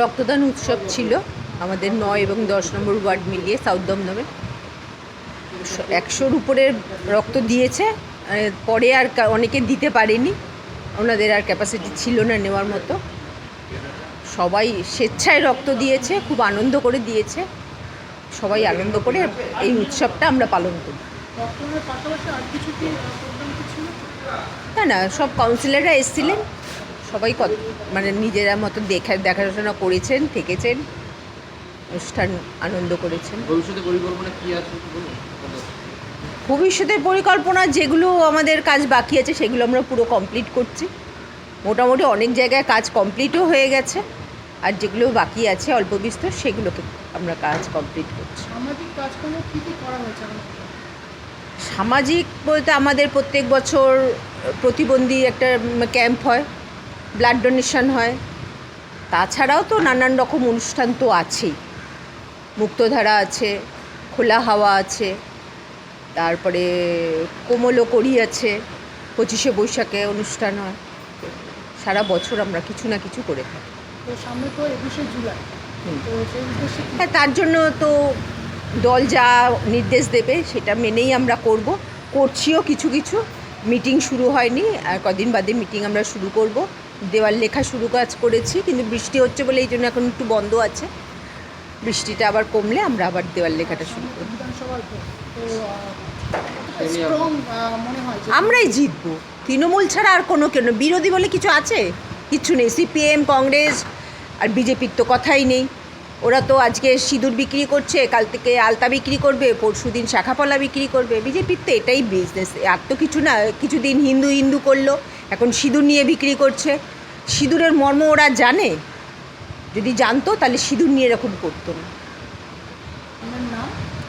রক্তদান উৎসব ছিল আমাদের নয় এবং দশ নম্বর ওয়ার্ড মিলিয়ে সাউথ দমদমে একশোর উপরে রক্ত দিয়েছে পরে আর অনেকে দিতে পারেনি। ওনাদের আর ক্যাপাসিটি ছিল না নেওয়ার মতো। সবাই স্বেচ্ছায় রক্ত দিয়েছে খুব আনন্দ করে দিয়েছে। সবাই আনন্দ করে এই উৎসবটা আমরা পালন করি। না না সব কাউন্সিলররা এসেছিলেন। সবাই কত মানে নিজেরা মতো দেখা দেখাশোনা করেছেন থেকেছেন অনুষ্ঠান আনন্দ করেছেন। ভবিষ্যতে পরিকল্পনা কি আছে ভবিষ্যতের পরিকল্পনা যেগুলো আমাদের কাজ বাকি আছে সেগুলো আমরা পুরো কমপ্লিট করছি। মোটামুটি অনেক জায়গায় কাজ কমপ্লিটও হয়ে গেছে। আর যেগুলো বাকি আছে অল্প বিস্তর সেগুলোকে আমরা কাজ কমপ্লিট করছি। সামাজিক কাজকর্ম কি কি করা হয়েছে সামাজিক বলতে আমাদের প্রত্যেক বছর প্রতিবন্ধী একটা ক্যাম্প হয়। ব্লাড ডোনেশন হয়। তাছাড়াও তো নানান রকম অনুষ্ঠান তো আছেই। মুক্তধারা আছে খোলা হাওয়া আছে তারপরে কোমলো করি আছে পঁচিশে বৈশাখে অনুষ্ঠান হয়। সারা বছর আমরা কিছু না কিছু করে থাকি। তো সামনে তো একুশে জুলাই। হ্যাঁ তার জন্য তো দল যা নির্দেশ দেবে সেটা মেনেই আমরা করব। করছিও কিছু কিছু মিটিং শুরু হয়নি, আর কদিন বাদে মিটিং আমরা শুরু করব। দেওয়াল লেখা শুরু কাজ করেছি, কিন্তু বৃষ্টি হচ্ছে বলে এই জন্য এখন একটু বন্ধ আছে। বৃষ্টিটা আবার কমলে আমরা আবার দেওয়াল লেখাটা শুরু করব। আমরাই জিতবো। তৃণমূল ছাড়া আর কোনো কেন? বিরোধী বলে কিছু আছে? কিচ্ছু নেই। সিপিএম, কংগ্রেস, আর বিজেপির তো কথাই নেই। ওরা তো আজকে সিঁদুর বিক্রি করছে কাল থেকে আলতা বিক্রি করবে পরশু দিন শাখাপলা বিক্রি করবে। বিজেপির তো এটাই বিজনেস আর তো কিছু না কিছুদিন হিন্দু হিন্দু করল এখন সিঁদুর নিয়ে বিক্রি করছে। সিঁদুরের মর্ম ওরা জানে। যদি জানতো তাহলে সিঁদুর নিয়ে এরকম করতো না। আমার নাম?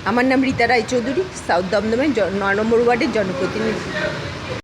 আমার নাম রীতা রায়চৌধুরী সাউথ দমদমের নয় নম্বর ওয়ার্ডের জনপ্রতিনিধি।